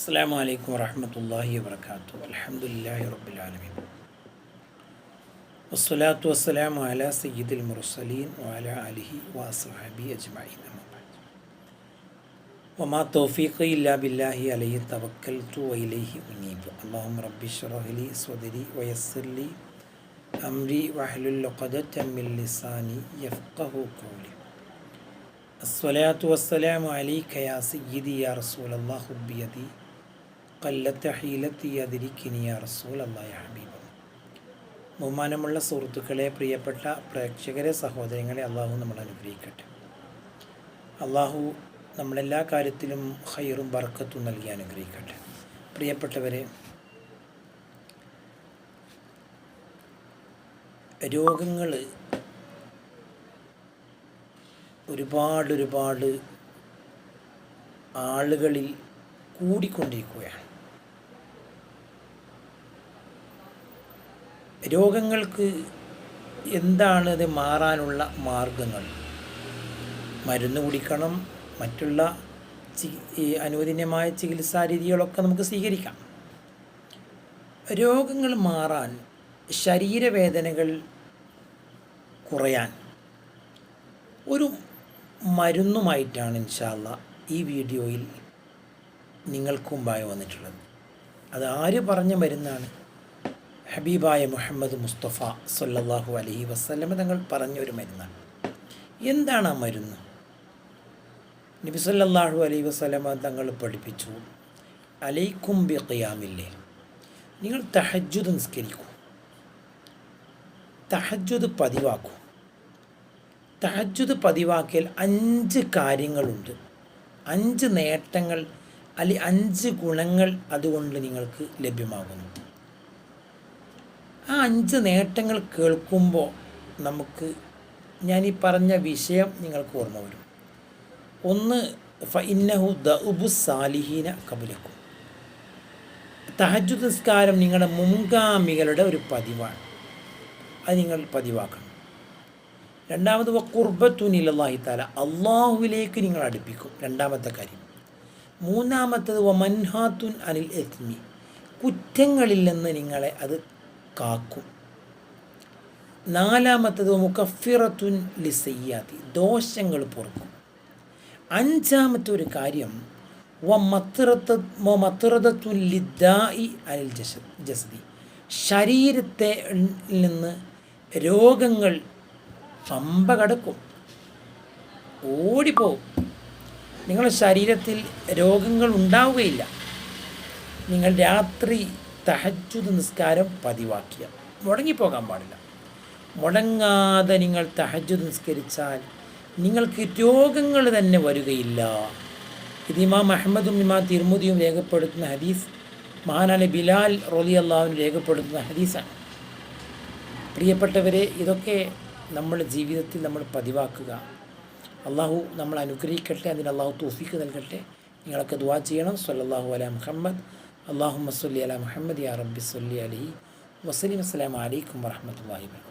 അസ്സാം വലൈക്കും വാഹമത്തല്ലാഹി വാത്തു അലഹമുല്ലാഹി റബ്ബുലാലമീൻ വസ്സലാത്തു വസ്സലാം അല സയ്യിദുൽ മുർസലീൻ വാല അലിഹി വാസുഹാബി അജ്മഈൻ വമാ തൗഫീഖ് ഇല്ലാ ബില്ലാഹി അലൈഹി തവക്കൽതു വൈലൈഹി ഉനീബ് അല്ലാഹും റബ്ബി ഷ്റഹ് ലി സ്വദരി വയസ്സിർ ലി അംരി വഹ്ലുൽ ഉഖദത മിൻ ലിസാനി യഫ്ഖഹു ഖൗലി الصلاة والسلام عليك يا سيدي يا رسول الله خذ بيدي ബഹുമാനമുള്ള സുഹൃത്തുക്കളെ പ്രിയപ്പെട്ട പ്രേക്ഷകരെ സഹോദരങ്ങളെ അള്ളാഹു നമ്മൾ അനുഗ്രഹിക്കട്ടെ. അള്ളാഹു നമ്മളെല്ലാ കാര്യത്തിലും ഹൈറും ബർക്കത്തും നൽകി അനുഗ്രഹിക്കട്ടെ. പ്രിയപ്പെട്ടവരെ രോഗങ്ങൾ ഒരുപാടൊരുപാട് ആളുകളിൽ കൂടിക്കൊണ്ടിരിക്കുകയാണ്. രോഗങ്ങൾക്ക് എന്താണ് ഇത് മാറാനുള്ള മാർഗങ്ങൾ? മരുന്ന് കുടിക്കണം മറ്റുള്ള ഈ അനുവദനീയമായ ചികിത്സാ രീതികളൊക്കെ നമുക്ക് സ്വീകരിക്കാം. രോഗങ്ങൾ മാറാൻ ശരീരവേദനകൾ കുറയാൻ ഒരു മരുന്നുമായിട്ടാണ് ഇൻഷാല്ല ഈ വീഡിയോയിൽ നിങ്ങൾക്ക് മുമ്പായി വന്നിട്ടുള്ളത്. അത് ആര് പറഞ്ഞ മരുന്നാണ്? ഹബീബായ മുഹമ്മദ് മുസ്തഫ സല്ലല്ലാഹു അലൈഹി വസ്ലമ തങ്ങൾ പറഞ്ഞ ഒരു മരുന്നാണ്. എന്താണ് ആ മരുന്ന്? സല്ലല്ലാഹു അലൈഹി വസ്ലമ തങ്ങൾ പഠിപ്പിച്ചു അലൈക്കും ബി ഖിയാമില്ലേ നിങ്ങൾ തഹജ്ജുദ് നിസ്കരിക്കൂ തഹജ്ജുദ് പതിവാക്കൂ. തഹജ്ജുദ് പതിവാക്കിയാൽ അഞ്ച് കാര്യങ്ങളുണ്ട്. അഞ്ച് നേട്ടങ്ങൾ അല്ലെ അഞ്ച് ഗുണങ്ങൾ അതുകൊണ്ട് നിങ്ങൾക്ക് ലഭ്യമാകുന്നു. ആ അഞ്ച് നേട്ടങ്ങൾ കേൾക്കുമ്പോൾ നമുക്ക് ഞാൻ ഈ പറഞ്ഞ വിഷയം നിങ്ങൾക്ക് ഓർമ്മ വരും. ഒന്ന് ഫൈന്നഹു ഇന്നഹു ദഉബു സാലിഹീന കബുലക്കും തഹജുദ് നിസ്കാരം നിങ്ങളുടെ മുൻഗാമികളുടെ ഒരു പതിവാണ്. അത് നിങ്ങൾ പതിവാക്കണം. രണ്ടാമത് കുർബത്തുനിലല്ലാഹി താല അള്ളാഹുവിലേക്ക് നിങ്ങൾ അടുപ്പിക്കും. രണ്ടാമത്തെ കാര്യം. മൂന്നാമത്തത് വ മൻഹാത്തുൻ അനിൽ എത്മി കുറ്റങ്ങളിൽ നിന്ന് നിങ്ങളെ അത് കാക്കും. നാലാമത്തത് മുക്കഫിറത്തുൻ ലിസയ്യാത്തി ദോഷങ്ങൾ പൊറുക്കും. അഞ്ചാമത്തെ ഒരു കാര്യം വ മത്തിറത്ത് മത്തിറത്തുൻ ലിദ്ദായി അനിൽ ജസ ജസദി. ശരീരത്തെ നിന്ന് രോഗങ്ങൾ പമ്പ കടക്കും ഓടിപ്പോവും. നിങ്ങളുടെ ശരീരത്തിൽ രോഗങ്ങൾ ഉണ്ടാവുകയില്ല. നിങ്ങൾ രാത്രി തഹജുദ് നിസ്കാരം പതിവാക്കിയ. മുടങ്ങിപ്പോകാൻ പാടില്ല. മുടങ്ങാതെ നിങ്ങൾ തഹജുദ് നിസ്കരിച്ചാൽ നിങ്ങൾക്ക് രോഗങ്ങൾ തന്നെ വരികയില്ല. ഇത് ഇമാം അഹമ്മദും ഇമാം തിരുമുദിയും രേഖപ്പെടുത്തുന്ന ഹദീസ് മഹാനാലി ബിലാൽ റോലി അള്ളാഹുവിന് രേഖപ്പെടുത്തുന്ന ഹദീസാണ്. പ്രിയപ്പെട്ടവരെ ഇതൊക്കെ നമ്മുടെ ജീവിതത്തിൽ നമ്മൾ പതിവാക്കുക. അള്ളാഹു നമ്മൾ അനുഗ്രഹിക്കട്ടെ അതിന് അള്ളാഹു തോഫിക്ക് നൽകട്ടെ. നിങ്ങളൊക്കെ ദുവാ ചെയ്യണം. സല്ലാഹു അല മുഹമ്മദ്. അള്ളാഹു മസ്ലി അല മുഹമ്മദ് യാ റബ്ബി സല്ലി അലി വസ്ലീം അസ്സലാം വലൈക്കും വാഹമത്തല്ലാഹി വാ